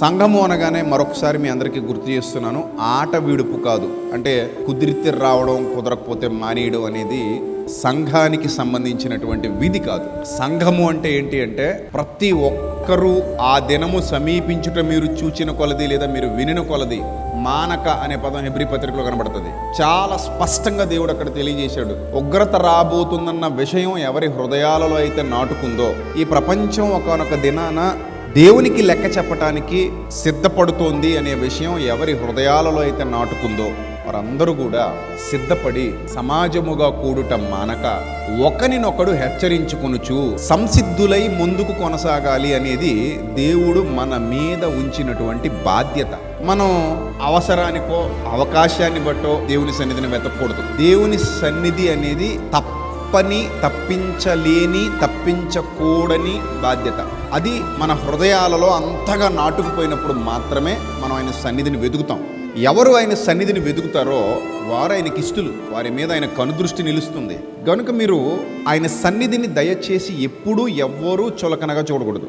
సంఘము అనగానే మరొకసారి మీ అందరికీ గుర్తు చేస్తున్నాను ఆట విడుపు కాదు. అంటే కుదిరితే రావడం కుదరకపోతే మానేయడం అనేది సంఘానికి సంబంధించినటువంటి విధి కాదు. సంఘము అంటే ఏంటి అంటే ప్రతి ఒక్కరూ ఆ దినము సమీపించుట మీరు చూచిన కొలది లేదా మీరు వినిన కొలది మానక అనే పదం హెబ్రి పత్రికలో కనబడుతుంది. చాలా స్పష్టంగా దేవుడు అక్కడ తెలియజేశాడు. ఉగ్రత రాబోతుందన్న విషయం ఎవరి హృదయాలలో అయితే నాటుకుందో ఈ ప్రపంచం ఒకనొక దినాన దేవునికి లెక్క చెప్పటానికి సిద్ధపడుతోంది అనే విషయం ఎవరి హృదయాలలో అయితే నాటుకుందో వారందరూ కూడా సిద్ధపడి సమాజముగా కూడుట మానక ఒకరినొకడు హెచ్చరించుకొనుచు సంసిద్ధులై ముందుకు కొనసాగాలి అనేది దేవుడు మన మీద ఉంచినటువంటి బాధ్యత. మనం అవసరానికో అవకాశాన్ని బట్టో దేవుని సన్నిధిని వెతకూడదు. దేవుని సన్నిధి అనేది తప్పని తప్పించలేని తప్పించకూడని బాధ్యత. అది మన హృదయాలలో అంతగా నాటుకుపోయినప్పుడు మాత్రమే మనం ఆయన సన్నిధిని వెతుకుతాం. ఎవరు ఆయన సన్నిధిని వెతుకుతారో వారు ఆయనకి ఇష్టలు. వారి మీద ఆయన కనుదృష్టి నిలుస్తుంది. కనుక మీరు ఆయన సన్నిధిని దయచేసి ఎప్పుడూ ఎవ్వరూ చులకనగా చూడకూడదు.